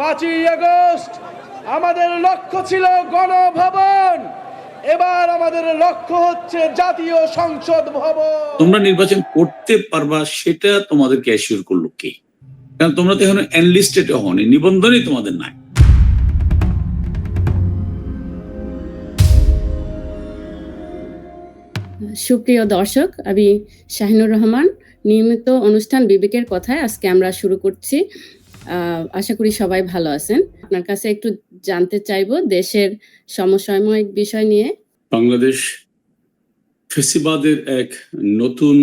পাঁচই আগস্ট আমাদের লক্ষ্য ছিল গণভবন। এবার আমাদের লক্ষ্য হচ্ছে জাতীয় সংসদ ভবন। তোমরা নির্বাচন করতে পারবা সেটা তোমাদেরকে অ্যাসিওর করল কে? কারণ তোমরা তো এখন এনলিস্টেড হওনি নিবন্ধনই তোমাদের নাই। সুপ্রিয় দর্শক আমি শাহিনুর রহমান। নিয়মিত অনুষ্ঠান বিবেকের কথায় আজকে আমরা শুরু করছি। আশা করি সবাই ভালো আছেন। আপনার কাছে একটু জানতে চাইব দেশের সমসাময়িক বিষয় নিয়ে। বাংলাদেশ ফেসিবাদের এক নতুন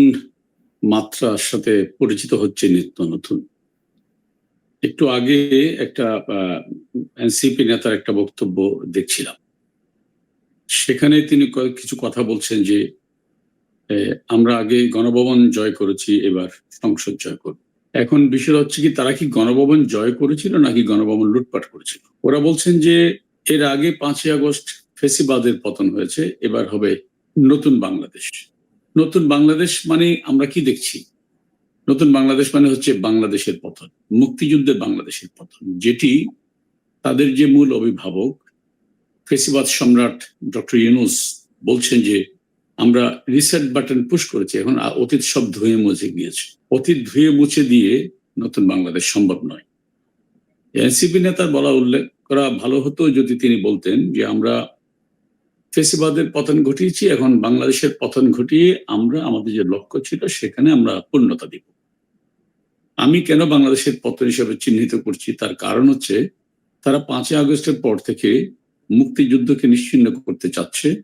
মাত্রার সাথে পরিচিত হচ্ছে নিত্য নতুন। একটু আগে একটা এনসিপি নেতার একটা বক্তব্য দেখছিলাম। সেখানে তিনি কিছু কথা বলছেন যে আমরা আগে গণভবন জয় করেছি, এবার সংসদ জয় করব। এখন বিষয় হচ্ছে কি, তারা কি গণভবন জয় করেছিল নাকি গণভবন লুটপাট করেছিল? ওরা বলছেন যে এর আগে পাঁচই আগস্ট ফেসিবাদের পতন হয়েছে, এবার হবে নতুন বাংলাদেশ। নতুন বাংলাদেশ মানে আমরা কি দেখছি? নতুন বাংলাদেশ মানে হচ্ছে বাংলাদেশের পতন মুক্তিযুদ্ধের বাংলাদেশের পতন, যেটি তাদের যে মূল অভিভাবক, ফেসিবাদ সম্রাট ডক্টর ইউনুস বলছেন যে আমরা রিসেট বাটন পুশ করেছি, এখন অতীত সব ধুয়ে মজে গিয়েছে। অতীত ধুয়ে মুছে দিয়ে নতুন বাংলাদেশ সম্ভব নয়। এনসিপি নেতার বলা উল্লেখ করা ভালো হতো যদি তিনি বলতেন যে, আমরা ফেসিবাদের পতন ঘটিয়েছি, এখন বাংলাদেশের পতন ঘটিয়ে আমরা আমাদের যে লক্ষ্য ছিল, সেখানে আমরা পূর্ণতা দিব। আমি কেন বাংলাদেশের পতন হিসেবে চিহ্নিত করছি? তার কারণ হচ্ছে, তারা পাঁচই আগস্টের পর থেকে মুক্তিযুদ্ধকে নিশ্চিন্ন করতে চাচ্ছে,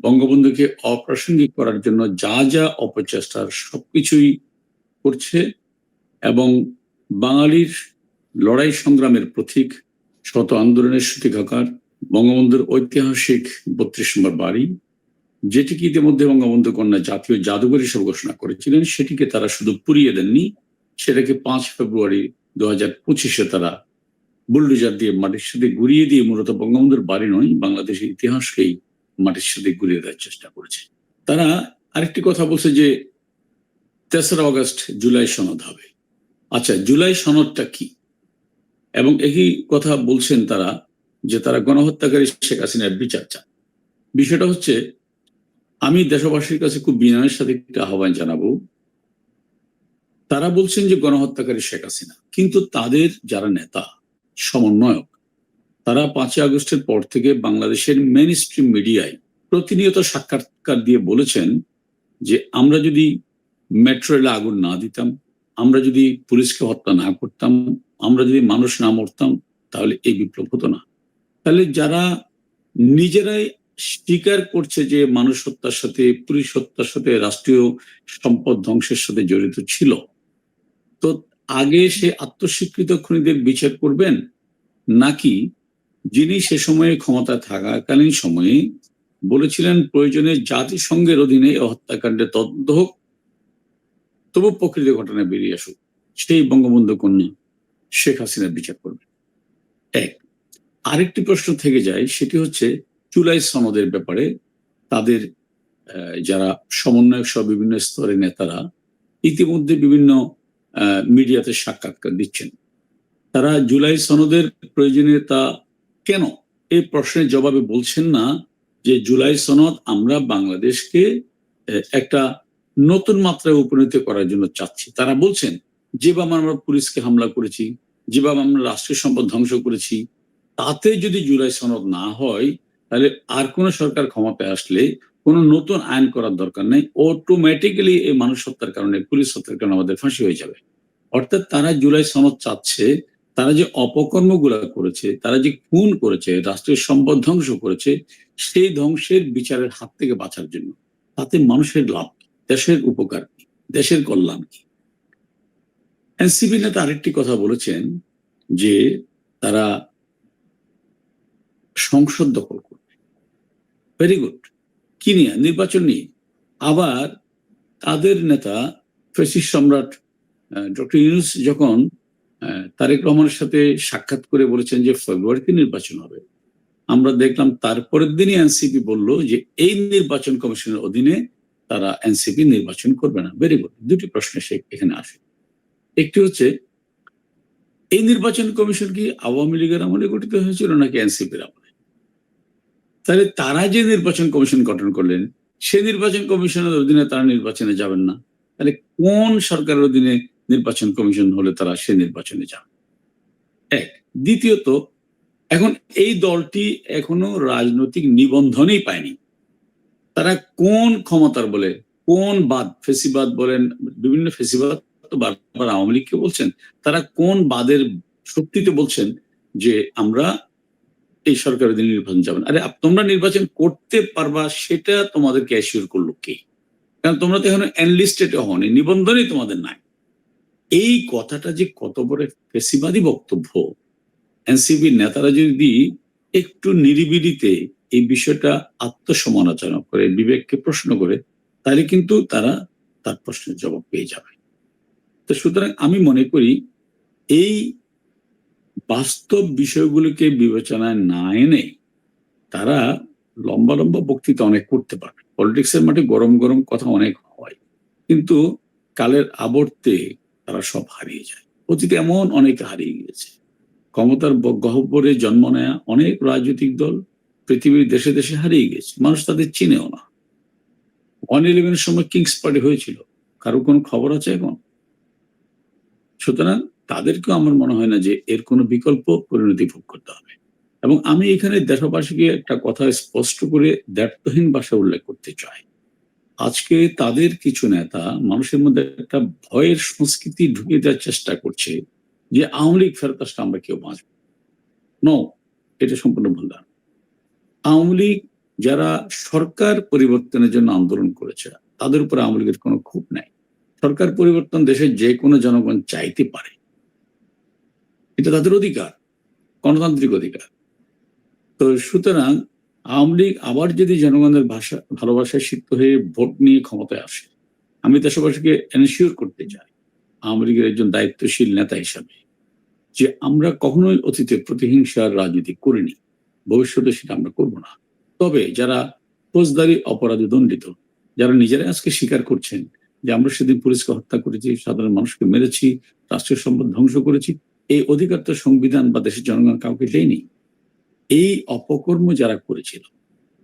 বঙ্গবন্ধুকে অপ্রাসঙ্গিক করার জন্য যা যা অপচেষ্টার সবকিছুই করছে এবং বাঙালির লড়াই সংগ্রামের প্রতীক শত আন্দোলনের সূতিকাকার বঙ্গবন্ধুর ঐতিহাসিক বত্রিশ নম্বর বাড়ি, যেটিকে ইতিমধ্যে বঙ্গবন্ধু কন্যা জাতীয় জাদুঘর হিসেবে ঘোষণা করেছিলেন, সেটিকে তারা শুধু পুড়িয়ে দেননি, সেটাকে পাঁচ ফেব্রুয়ারি দু হাজার পঁচিশে তারা বুলডোজার দিয়ে মাটির সাথে ঘুরিয়ে দিয়ে মূলত বঙ্গবন্ধুর বাড়ি নয়, বাংলাদেশের ইতিহাসকেই মাটির সাথে ঘুরিয়ে দেওয়ার চেষ্টা করেছে। তারা আরেকটি কথা বলছে যে তেসরা অগস্ট জুলাই সনদ হবে। আচ্ছা জুলাই সনদটা কি? এবং একই কথা বলছেন তারা যে তারা গণহত্যাকারী শেখ হাসিনার বিচার চান। বিষয়টা হচ্ছে, আমি দেশবাসীর কাছে খুব বিনয়ের সাথে একটা আহ্বান জানাব। তারা বলছেন যে গণহত্যাকারী শেখ হাসিনা, কিন্তু তাদের যারা নেতা, সমন্বয়ক, তারা পাঁচই আগস্টের পর থেকে বাংলাদেশের মেন স্ট্রিম মিডিয়ায় প্রতিনিয়ত সাক্ষাৎকার দিয়ে বলেছেন যে আমরা যদি মেট্রো রেলে আগুন না দিতাম। আমরা যদি পুলিশকে হত্যা না করতাম, আমরা যদি মানুষ না মরতাম, তাহলে এই বিপ্লব হতো না। তাহলে যারা নিজেরাই স্বীকার করছে যে মানুষ হত্যার সাথে, পুলিশ হত্যার সাথে রাষ্ট্রীয় সম্পদ ধ্বংসের সাথে জড়িত ছিল, তো আগে সে আত্মস্বীকৃত খুনিদের বিচার করবেন নাকি যিনি সে সময়ে ক্ষমতায় থাকাকালীন সময়ে বলেছিলেন, প্রয়োজনে জাতিসংঘের অধীনে এই হত্যাকাণ্ডের তদন্ত হোক তবু প্রকৃত ঘটনা বেরিয়ে আসুক। সেই বঙ্গবন্ধু কন্যা শেখ হাসিনার বিচার করবে। এক, আরেকটি প্রশ্ন থেকে যায়, সেটি হচ্ছে জুলাই সনদের ব্যাপারে তাদের যারা সমন্বয়ক সহ বিভিন্ন স্তরের নেতারা ইতিমধ্যে বিভিন্ন মিডিয়াতে সাক্ষাৎকার দিচ্ছেন। তারা জুলাই সনদের প্রয়োজনীয়তা কেন? এই প্রশ্নের জবাবে বলছেন না যে জুলাই সনদ আমরা বাংলাদেশকে একটা নতুন মাত্রায় উপনীত করার জন্য চাচ্ছি তারা বলছেন যেভাবে আমরা পুলিশকে হামলা করেছি যেভাবে আমরা রাষ্ট্রীয় সম্পদ ধ্বংস করেছি, তাতে যদি জুলাই সনদ না হয়, তাহলে আর কোন সরকার ক্ষমতায় আসলে কোনো নতুন আইন করার দরকার নেই অটোমেটিক্যালি এই মানুষ হত্যার কারণে, পুলিশ হত্যার কারণে আমাদের ফাঁসি হয়ে যাবে অর্থাৎ তারা জুলাই সনদ চাচ্ছে, তারা যে অপকর্মগুলা করেছে, তারা যে খুন করেছে, রাষ্ট্রীয় সম্পদ ধ্বংস করেছে, সেই ধ্বংসের বিচারের হাত থেকে বাঁচার জন্য, তাতে মানুষের লাভ? দেশের উপকার কি দেশের কল্যাণ। কি এনসিপি নেতা আরেকটি কথা বলেছেন যে তারা সংসদ দখল করবে। ভেরি গুড কি নিয়ে? নির্বাচন নিয়ে। আবার তাদের নেতা ফেসিস সম্রাট ডক্টর ইউনুস যখন তারেক রহমানের সাথে সাক্ষাৎ করে বলেছেন যে ফেব্রুয়ারিতে নির্বাচন হবে, আমরা দেখলাম তারপরের দিনই এনসিপি বলল যে এই নির্বাচন কমিশনের অধীনে তারা এনসিপি নির্বাচন করবে না। ভেরি গুড দুটি প্রশ্ন এখানে আসে। একটি হচ্ছে, এই নির্বাচন কমিশন কি আওয়ামী লীগের আমলে গঠিত হয়েছিল নাকি এনসিপির আমলে? তাহলে তারা যে নির্বাচন কমিশন গঠন করলেন, সে নির্বাচন কমিশনের অধীনে তারা নির্বাচনে যাবেন না। তাহলে কোন সরকারের অধীনে নির্বাচন কমিশন হলে তারা সে নির্বাচনে যাবে? এক। দ্বিতীয়ত, এখন এই দলটি এখনও রাজনৈতিক নিবন্ধনেই পায়নি। তারা কোন ক্ষমতার বলে, কোন বাদ, ফেসিবাদ বলেন, বিভিন্ন ফেসিবাদ তো বারবার আওয়ামী লীগকে বলছেন, তারা কোন বাদের শক্তিতে বলছেন যে আমরা এই সরকারের দিন নির্বাচন যাবেন আরে তোমরা নির্বাচন করতে পারবা, সেটা তোমাদেরকে অ্যাসিওর করল কে? কারণ তোমরা তো এখন এনলিস্টেড হওনি, নিবন্ধনই তোমাদের নাই। এই কথাটা যে কত বড় ফেসিবাদী বক্তব্য এনসিবির নেতারা যদি একটু নিরিবিলিতে এই বিষয়টা আত্মসমালোচনা করে, বিবেককে প্রশ্ন করে, তাহলে কিন্তু তারা তার প্রশ্নের জবাব পেয়ে যাবে। তো সুতরাং আমি মনে করি এই বাস্তব বিষয়গুলোকে বিবেচনায় না এনে তারা লম্বা লম্বা বক্তৃতা অনেক করতে পারবে। পলিটিক্সের মাঠে গরম গরম কথা অনেক হয়, কিন্তু কালের আবর্তে তারা সব হারিয়ে যায়। অতীতে এমন অনেক হারিয়ে গিয়েছে। ক্ষমতার গহ্বরে জন্ম নেয়া অনেক রাজনৈতিক দল পৃথিবীর দেশে দেশে হারিয়ে গেছে। মানুষ তাদের চিনেও না। ওয়ান ইলেভেনের সময় কিংস পার্টি হয়েছিল। কারও কোনো খবর আছে এখন? সুতরাং তাদেরকেও আমার মনে হয় না যে এর কোনো বিকল্প পরিণতি ভোগ করতে হবে। এবং আমি এখানে দেশবাসীকে একটা কথা স্পষ্ট করে দ্ব্যর্থহীন ভাষায় উল্লেখ করতে চাই। আজকে তাদের কিছু নেতা মানুষের মধ্যে একটা ভয়ের সংস্কৃতি ঢুকিয়ে দেওয়ার চেষ্টা করছে যে আওয়ামী লীগ ফেরত আসলে আমরা কেউ বাঁচব ন। এটা সম্পূর্ণ ভুল ধারণা। আওয়ামী লীগ যারা সরকার পরিবর্তনের জন্য আন্দোলন করেছে, তাদের উপর আওয়ামী লীগের কোনো ক্ষোভ নাই। সরকার পরিবর্তন দেশের যে কোনো জনগণ চাইতে পারে। এটা তাদের অধিকার, গণতান্ত্রিক অধিকার। তো সুতরাং আওয়ামী লীগ আবার যদি জনগণের ভাষা, ভালোবাসায় সিদ্ধ হয়ে ভোট নিয়ে ক্ষমতায় আসে, আমি দেশবাসীকে এনশিওর করতে চাই, আওয়ামী লীগের একজন দায়িত্বশীল নেতা হিসাবে, যে আমরা কখনোই অতীতে প্রতিহিংসার রাজনীতি করিনি। ভবিষ্যতে সেটা আমরা করব না। তবে যারা ফৌজদারি অপরাধে দণ্ডিত, যারা নিজেরাই আজকে স্বীকার করছেন যে আমরা সেদিন পুলিশকে হত্যা করেছি, সাধারণ মানুষকে মেরেছি, রাষ্ট্রীয় সম্পদ ধ্বংস করেছি, এই অধিকার তো সংবিধান বা দেশের জনগণ কাউকে দেয়নি। এই অপকর্ম যারা করেছিল,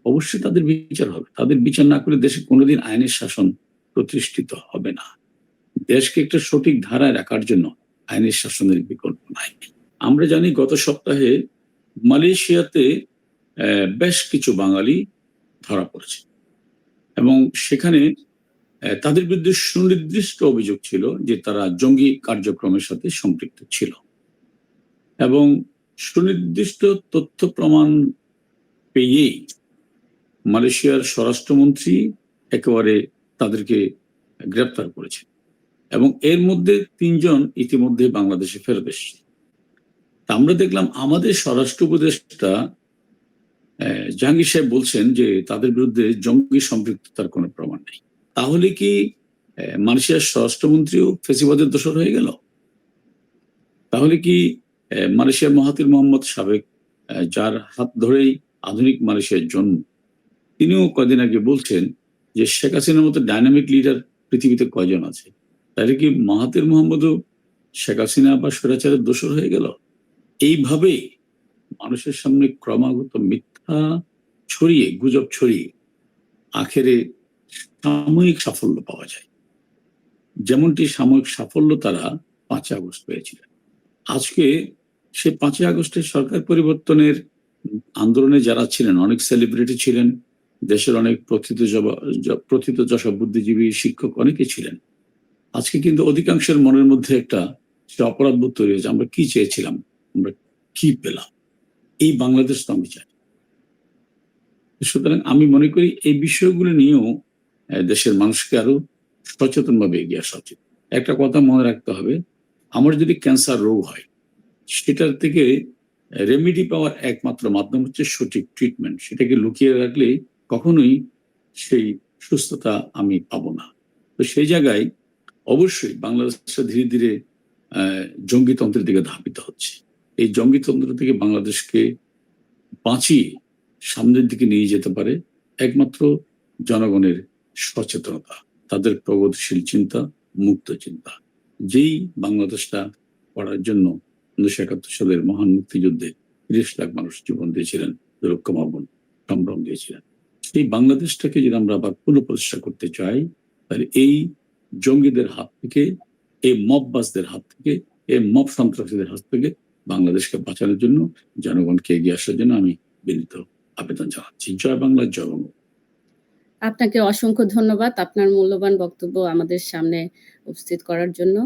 অবশ্যই তাদের বিচার হবে। তাদের বিচার না করে দেশে কোনোদিন আইনের শাসন প্রতিষ্ঠিত হবে না। দেশকে একটা সঠিক ধারায় রাখার জন্য আইনের শাসনের বিকল্প নাই। আমরা জানি গত সপ্তাহে মালয়েশিয়াতে বেশ কিছু বাঙালি ধরা পড়েছে। এবং সেখানে তাদের বিরুদ্ধে সুনির্দিষ্ট অভিযোগ ছিল যে তারা জঙ্গি কার্যক্রমের সাথে সম্পৃক্ত ছিল। এবং সুনির্দিষ্ট তথ্য প্রমাণ পেয়েই মালয়েশিয়ার স্বরাষ্ট্রমন্ত্রী একেবারে তাদেরকে গ্রেপ্তার করেছে এবং এর মধ্যে তিনজন ইতিমধ্যে বাংলাদেশে ফেরত এসেছে। আমরা দেখলাম আমাদের স্বরাষ্ট্র উপদেষ্টা জাহাঙ্গীর সাহেব বলছেন যে তাদের বিরুদ্ধে জঙ্গি সম্পৃক্ততার কোনো প্রমাণ নেই। তাহলে কি মালয়েশিয়ার স্বরাষ্ট্রমন্ত্রীও ফেসিবাদের দোষর হয়ে গেল? তাহলে কি মালয়েশিয়ার মহাতির মোহাম্মদ সাবেক যার হাত ধরেই আধুনিক মালয়েশিয়ার জন্ম, তিনিও কদিন আগে বলছেন যে শেখ হাসিনার মতো ডাইনামিক লিডার পৃথিবীতে কয়জন আছে? তাহলে কি মাহাতির মোহাম্মদও শেখ হাসিনা বা স্বৈরাচারের দোষর হয়ে গেল? এইভাবে মানুষের সামনে ক্রমাগত মিথ্যা ছড়িয়ে, গুজব ছড়িয়ে আখেরে সাময়িক সাফল্য পাওয়া যায়। যেমনটি সাময়িক সাফল্য তারা পাঁচই আগস্ট পেয়েছিলেন। আজকে সে পাঁচই আগস্টের সরকার পরিবর্তনের আন্দোলনে যারা ছিলেন, অনেক সেলিব্রিটি ছিলেন, দেশের অনেক প্রথিত প্রথিত যশা বুদ্ধিজীবী শিক্ষক অনেকে ছিলেন। আজকে কিন্তু অধিকাংশের মনের মধ্যে একটা সে অপরাধবোধ তৈরি হয়েছে। আমরা কি চেয়েছিলাম? আমরা কি পেলাম? এই বাংলাদেশ তো আমি চাই। সুতরাং আমি মনে করি এই বিষয়গুলো নিয়েও দেশের মানুষকে আরও সচেতনভাবে এগিয়ে আসা উচিত। একটা কথা মনে রাখতে হবে, আমার যদি ক্যান্সার রোগ হয়, সেটার থেকে রেমেডি পাওয়ার একমাত্র মাধ্যম হচ্ছে সঠিক ট্রিটমেন্ট সেটাকে লুকিয়ে রাখলে কখনোই সেই সুস্থতা আমি পাবো না। তো সেই জায়গায় অবশ্যই বাংলাদেশটা ধীরে ধীরে জঙ্গিতন্ত্রের দিকে ধাবিত হচ্ছে। এই জঙ্গিতন্ত্র থেকে বাংলাদেশকে বাঁচিয়ে সামনের দিকে নিয়ে যেতে পারে একমাত্র জনগণের সচেতনতা, তাদের প্রগতিশীল চিন্তা, মুক্ত চিন্তা। যেই বাংলাদেশটা করার জন্য উনিশশো একাত্তর সালের মহান মুক্তিযুদ্ধে তিরিশ লাখ মানুষ জীবন দিয়েছিলেন, দুরক্ষ মামুন সম্ভ্রম দিয়েছিলেন। সেই বাংলাদেশটাকে যদি আমরা আবার পুনঃপ্রতিষ্ঠা করতে চাই, তাহলে এই জঙ্গিদের হাত থেকে, এই মববাসদের হাত থেকে, এই মব সন্ত্রাসীদের হাত থেকে বাংলাদেশকে বাঁচানোর জন্য জনগণকে এগিয়ে আসার জন্য আমি বিনীত আবেদন জানাচ্ছি। জয় বাংলা, জয় বঙ্গ আপনাকে অসংখ্য ধন্যবাদ। আপনার মূল্যবান বক্তব্য আমাদের সামনে উপস্থিত করার জন্য।